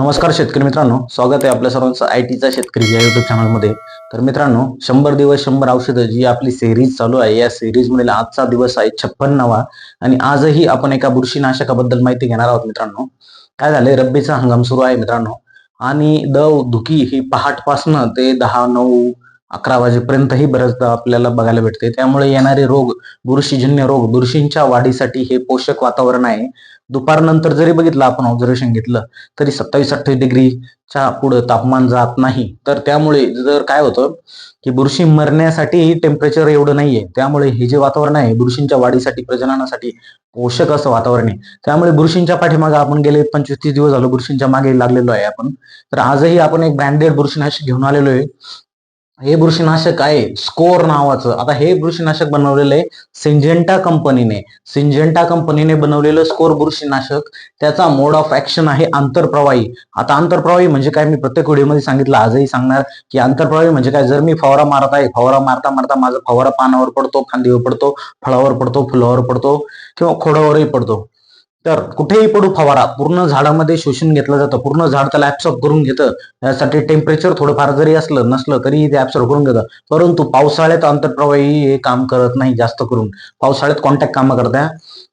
नमस्कार शेतकरी मित्रांनो स्वागत आहे आपल्या सर्वांचं आय टीचा शेतकरी या युट्यूब चॅनलमध्ये तर मित्रांनो शंभर दिवस शंभर औषधं जी आपली सिरीज चालू आहे या सिरीजमधील आजचा दिवस आहे छप्पन्नावा. आणि आजही आपण एका बुरशीनाशकाबद्दल माहिती घेणार आहोत मित्रांनो. काय झालंय? रब्बीचा हंगाम सुरू आहे मित्रांनो. आणि दव धुकी ही पहाटपासनं ते दहा नऊ अकरा वाजेपर्यंतही बऱ्याचदा आपल्याला बघायला भेटते. त्यामुळे येणारे रोग बुरशीजन्य रोग बुरशींच्या वाढीसाठी हे पोषक वातावरण आहे. दुपारनंतर जरी बघितलं आपण ऑब्झर्वेशन घेतलं तरी सत्तावीस अठ्ठावीस डिग्रीच्या पुढे तापमान जात नाही. तर त्यामुळे जर काय होतं की बुरशी मरण्यासाठी टेम्परेचर एवढं नाहीये. त्यामुळे हे जे वातावरण आहे बुरशींच्या वाढीसाठी प्रजननासाठी पोषक असं वातावरण आहे. त्यामुळे बुरशींच्या पाठीमागे आपण गेले पंचवीस तीस दिवस झालो बुरशींच्या मागे लागलेलो आहे आपण. तर आजही आपण एक ब्रँडेड बुरशीनाशक घेऊन आलेलो आहे हे बुरशीनाशक आहे स्कोर नावाचं. आता हे बुरशीनाशक बनवलेलं आहे सिंजेंटा कंपनीने. सिंजेंटा कंपनीने बनवलेलं स्कोर बुरशीनाशक त्याचा मोड ऑफ ऍक्शन आहे आंतरप्रवाही. आता आंतरप्रवाही म्हणजे काय? मी प्रत्येक व्हिडिओमध्ये सांगितलं आजही सांगणार की आंतरप्रवाही म्हणजे काय? जर मी फवारा मारत आहे फवारा मारता मारता माझा फवारा पानावर पडतो फांदीवर पडतो फळावर पडतो फुलावर पडतो किंवा खोडावरही पडतो. तर कुठेही पडू फवारा पूर्ण झाडामध्ये शोषून घेतलं जातं पूर्ण झाड त्याला ऍब्सॉर्ब करून घेतं. यासाठी टेम्परेचर थोडंफार जरी असलं नसलं तरी ते ऍब्सॉर्ब करून घेतं. परंतु पावसाळ्यात आंतरप्रवाही हे काम करत नाही जास्त करून. पावसाळ्यात कॉन्टॅक्ट कामं करता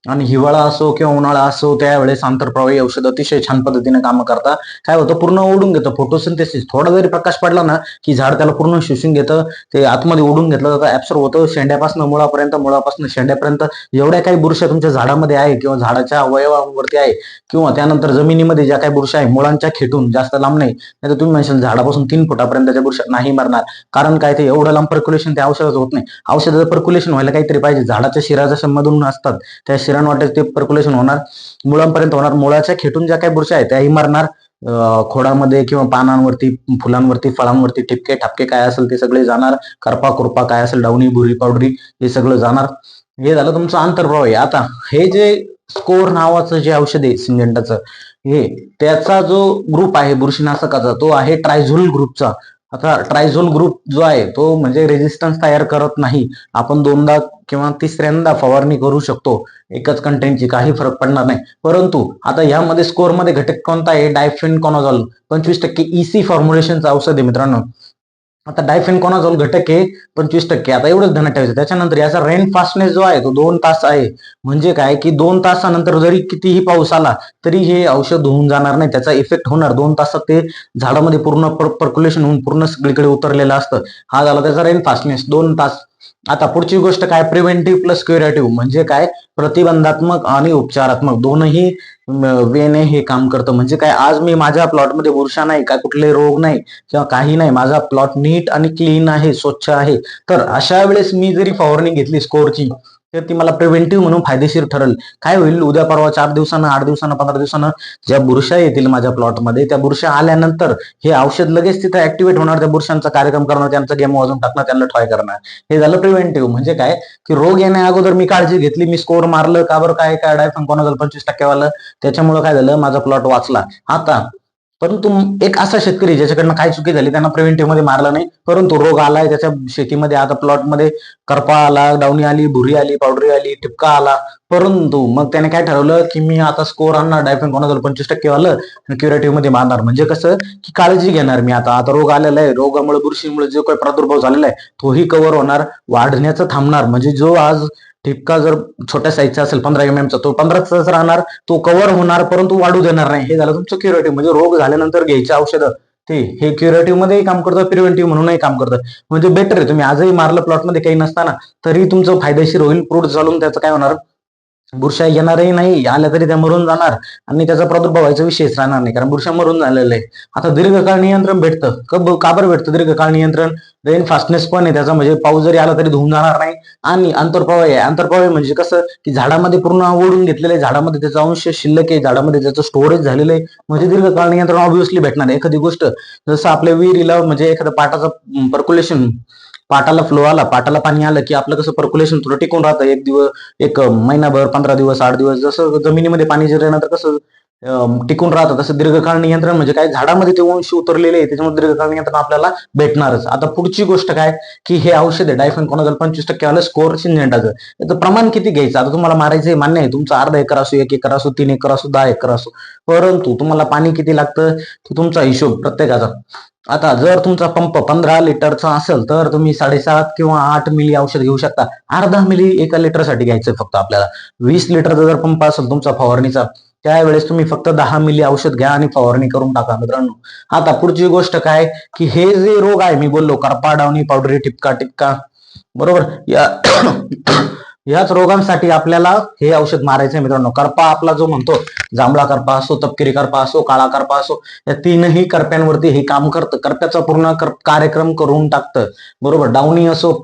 आणि हिवाळा असो किंवा उन्हाळा असो त्यावेळेस आंतरप्रवाही औषध अतिशय छान पद्धतीने कामं करता. काय होतं पूर्ण ओढून घेतं. फोटोसिंथेसिस थोडा जरी प्रकाश पडला ना की झाड त्याला पूर्ण शोषून घेतं ते आतमध्ये ओढून घेतलं जातं ऍब्सॉर्ब होतं. शेंड्यापासून मुळापर्यंत मुळापासून शेंड्यापर्यंत. एवढ्या काही बुरशा तुमच्या झाडामध्ये आहे किंवा झाडाच्या अवयवावरती आहे. किंवा त्यानंतर जमिनीमध्ये ज्या काही बुरशा आहे मुळांच्या खेटून जास्त लांब नाही नाही तर तुम्ही म्हणशाल झाडापासून तीन फुटापर्यंतच्या बुरशा नाही मरणार. कारण काय ते एवढं लांब पर्क्युलेशन त्या औषधाचं होत नाही. औषधाचं पर्क्युलेशन व्हायला काहीतरी पाहिजे. झाडाच्या शिरा जशा मधून असतात. त्या शिरांवाटे ते पर्क्युलेशन होणार. मुळांपर्यंत होणार. मुळाच्या खेटून ज्या काही बुरशा आहेत त्याही मरणार. खोडामध्ये किंवा पानांवरती फुलांवरती फळांवरती ठिपके ठापके काय असेल ते सगळे जाणार. करपा कुरपा काय असेल डावणी बुरी पावडरी हे सगळं जाणार. हे झालं तुमचं आंतरप्रवाही आता हे जे स्कोर नावाचं जे औषध आहे सिंजेंटाचं हे त्याचा जो ग्रुप आहे बुरशीनाशकाचा तो आहे ट्रायझोल ग्रुपचा आता ट्रायझोल ग्रुप जो आहे तो म्हणजे रेजिस्टन्स तयार करत नाही. आपण दोनदा किंवा तिसऱ्यांदा फवारणी करू शकतो. एकच कंटेंटची काही फरक पडणार नाही. परंतु आता यामध्ये स्कोरमध्ये घटक कोणता आहे? डायफेन कॉनॉझॉल पंचवीस टक्के इसी फॉर्म्युलेशनचं औषध आहे मित्रांनो. आता डायफेन कॉनॉझॉल घटक आहे पंचवीस टक्के. आता एवढंच ध्यानात ठेवायचं. त्याच्यानंतर याचा रेन फास्टनेस जो आहे तो दोन तास आहे. म्हणजे काय की दोन तासानंतर जरी कितीही पाऊस आला तरी हे औषध होऊन जाणार नाही. त्याचा इफेक्ट होणार. दोन तासात ते झाडामध्ये पूर्ण पर्क्युलेशन होऊन पूर्ण सगळीकडे उतरलेलं असतं. हा झाला त्याचा रेन फास्टनेस दोन तास. आता पुढची गोष्ट काय? प्रिव्हेंटिव्ह प्लस क्युरेटिव्ह म्हणजे काय? प्रतिबंधात्मक आणि उपचारात्मक. दोनही वेने हे काम करतं. म्हणजे काय आज मी माझ्या प्लॉटमध्ये बुरशा नाही का कुठले रोग नाही किंवा काही नाही माझा प्लॉट नीट आणि क्लीन आहे स्वच्छ आहे. तर अशा वेळेस मी जरी फवारणी घेतली स्कोरची तर ती मला प्रिव्हेंटिव्ह म्हणून फायदेशीर ठरेल. काय होईल उद्या परवा चार दिवसानं आठ दिवसानं पंधरा दिवसानं ज्या बुरशा येतील माझ्या प्लॉटमध्ये त्या बुरशा आल्यानंतर हे औषध लगेच तिथं ऍक्टिव्हेट होणार त्या बुरशांचा कार्यक्रम करणार त्यांचा गेम वाजून टाकणार त्यांना ठॉय करणार. हे झालं प्रिव्हेंटिव्ह म्हणजे काय? की रोग येण्या अगोदर मी काळजी घेतली मी स्कोर मारलं का बरं काय काय डायफन कोणाला पंचवीस टक्केवालं? त्याच्यामुळे काय झालं? माझा प्लॉट वाचला. आता परंतु एक असा शेतकरी ज्याच्याकडनं काय चुकी झाली त्यांना प्रिव्हेंटिव्हमध्ये मारलं नाही. परंतु रोग आलाय त्याच्या शेतीमध्ये आता प्लॉटमध्ये करपा आला डावणी आली भुरी आली पावडरी आली ठिपका आला. परंतु मग त्याने काय ठरवलं की मी आता स्कोर आणणार डायफेन झालं पंचवीस टक्के आलं आणि क्युरेटिव्हमध्ये मारणार. म्हणजे कसं की काळजी घेणार मी आता. आता रोग आलेला आहे रोगामुळे बुरशीमुळे जो काही प्रादुर्भाव झालेला आहे तोही कव्हर होणार वाढण्याचं थांबणार. म्हणजे जो आज ठिपका जर छोट्या साईजचा असेल पंधरा एम चा तो पंधराचाच राहणार तो कव्हर होणार परंतु वाढू देणार नाही. हे झालं तुमचं क्युरेटिव्ह म्हणजे रोग झाल्यानंतर घ्यायचे औषधं. ते हे क्युरेटिव्ह मध्येही काम करतं प्रिव्हेंटिव्ह म्हणूनही काम करतं. म्हणजे बेटर आहे तुम्ही आजही मारलं प्लॉटमध्ये काही नसताना तरी तुमचं फायदेशीर होईल फ्रूट चालून त्याचं काय होणार? बुरशा येणारही नाही आल्या तरी त्या मरून जाणार आणि त्याचा प्रादुर्भाव व्हायचा विषयच राहणार नाही. कारण बुरशा मरून झालेलं आहे. आता दीर्घकाळ नियंत्रण भेटतं. कब का बरं भेटतं दीर्घकाळ नियंत्रण? रेन फास्टनेस पण आहे. त्याचा म्हणजे पाऊस जरी आला तरी धुवून जाणार नाही. आणि आंतरप्रवाही आहे. आंतरप्रवाही म्हणजे कसं की झाडामध्ये पूर्ण ओढून घेतलेलं आहे. झाडामध्ये त्याचा अंश शिल्लक आहे. झाडामध्ये त्याचं स्टोरेज झालेलं आहे. म्हणजे दीर्घकाळ नियंत्रण ऑब्व्हियसली भेटणार आहे. एखादी गोष्ट जसं आपल्या विहिरीला म्हणजे एखाद्या पाटाचं पर्क्युलेशन पाटाला फ्लो आला पाटाला पाणी आलं की आपलं कसं पर्क्युलेशन थोडं टिकून राहतं. एक दिवस एक महिनाभर पंधरा दिवस आठ दिवस जसं जमिनीमध्ये पाणी जिरल्यानंतर कसं टिकून राहतात. तसं दीर्घकाळ नियंत्रण म्हणजे काय? झाडामध्ये ते वंश उतरलेले आहे त्याच्यामुळे दीर्घकाळ नियंत्रण आपल्याला भेटणारच. आता पुढची गोष्ट काय? की हे औषध आहे डायफेन कोणाजल पंचवीस टक्के आलं स्कोर सिंजेंटाचं याचं प्रमाण किती घ्यायचं? आता तुम्हाला मारायचं मान्य आहे. तुमचा अर्धा एकर असो एक एकर असो तीन एकर असो दहा एकर असो. परंतु तुम्हाला पाणी किती लागतं? तो तुमचा हिशोब प्रत्येकाचा. आता जर तुमचा पंप पंधरा लिटरचा असेल तर तुम्ही साडेसात किंवा आठ मिली औषध घेऊ शकता. अर्धा मिली एका लिटरसाठी घ्यायचं फक्त आपल्याला. वीस लिटरचा जर पंप असेल तुमचा फवारणीचा त्यावेळेस तुम्ही फक्त दहा मिली औषध घ्या आणि फवारणी करून टाका मित्रांनो. आता पुढची गोष्ट काय? की हे जे रोग आहे मी बोललो करपा डावणी पावडरी टिपका टिपका. बरोबर? या याच रोगांसाठी आपल्याला हे औषध मारायचं आहे मित्रांनो. करपा आपला जो म्हणतो जांभळा करपा असो तपकिरी करपा असो काळा करपा असो या तीनही करप्यांवरती हे काम करतं. करप्याचा पूर्ण कर- कार्यक्रम करून टाकतं. बरोबर? डावणी असो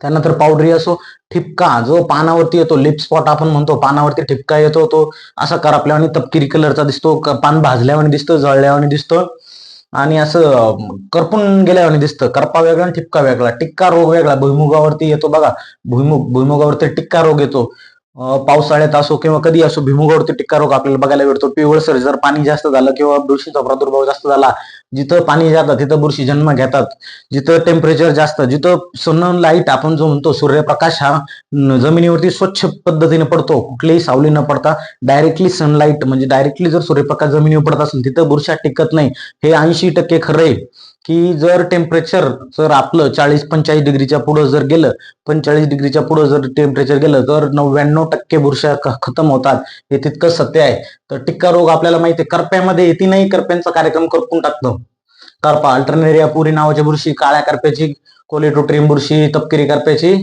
त्यानंतर पावडरी असो ठिपका जो पानावरती येतो लिप स्पॉट आपण म्हणतो पानावरती ठिपका येतो तो असा करपल्यावानी तपकिरी कलरचा दिसतो पान भाजल्यावानी दिसतो जळल्यावानी दिसतो. आणि असं करपून गेल्यावानी दिसतं. करपा वेगळा आणि ठिपका वेगळा. टिक्का रोग वेगळा. भुईमुगावरती येतो बघा. भुईमुग भुईमुगावरती टिक्का रोग येतो. पावसाळ्यात असो किंवा कधी असो भुईमुगावरती टिक्का रोग आपल्याला बघायला भेटतो. पिवळसर जर पाणी जास्त झालं किंवा बुरशीचा प्रादुर्भाव जास्त झाला जिथं पाणी जातं तिथं बुरशी जन्म घेतात जिथं टेम्परेचर जास्त जिथं सन लाइट आपण जो म्हणतो सूर्यप्रकाश हा जमिनीवरती स्वच्छ पद्धतीने पडतो कुठलीही सावली न पडता डायरेक्टली सनलाईट म्हणजे डायरेक्टली जर सूर्यप्रकाश जमिनीवर पडत असेल तिथं बुरशा टिकत नाही हे ऐंशी टक्के खरं आहे. की जर टेम्परेचर जर आपलं चाळीस पंचाळीस डिग्रीच्या पुढं जर गेलं पंचेचाळीस डिग्रीच्या पुढं जर टेम्परेचर गेलं तर नव्याण्णव टक्के बुरशा खतम होतात. हे तितकं सत्य आहे. तर टिक्का रोग आपल्याला माहिती आहे करप्यामध्ये तीनही करप्यांचा कार्यक्रम करपून टाकतो. करपा अल्टरनेरिया पुरी नावाची बुरशी काळ्या करप्याची कोलेटोट्रिम बुरशी तपकिरी करप्याची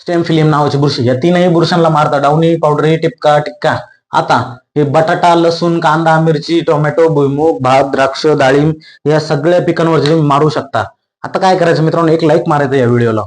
स्टेम फिलिम नावाची बुरशी या तीनही बुरशांना मारतात डावणी पावडरी टिपका टिक्का. आता हे बटाटा लसूण कांदा मिरची टोमॅटो भुईमूग भात द्राक्ष डाळिंब या सगळ्या पिकांवरती तुम्ही मारू शकता. आता काय करायचं मित्रांनो? एक लाईक मारायचं या व्हिडिओला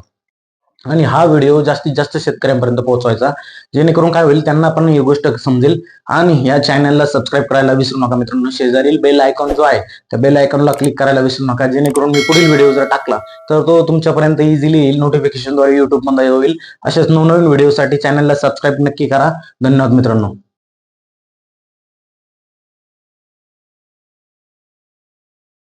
आणि हा व्हिडिओ जास्तीत जास्त शेतकऱ्यांपर्यंत पोहोचवायचा. जेणेकरून काय होईल त्यांना पण ही गोष्ट समजेल. आणि या चॅनलला सबस्क्राईब करायला विसरू नका मित्रांनो. शेजारील बेल आयकॉन जो आहे त्या बेल आयकॉनला क्लिक करायला विसरू नका. जेणेकरून मी पुढील व्हिडिओ जर टाकला तर तो तुमच्यापर्यंत इझिली येईल. नोटिफिकेशनद्वारे युट्यूबमध्ये होईल. अशाच नवनवीन व्हिडिओसाठी चॅनलला सबस्क्राईब नक्की करा. धन्यवाद मित्रांनो.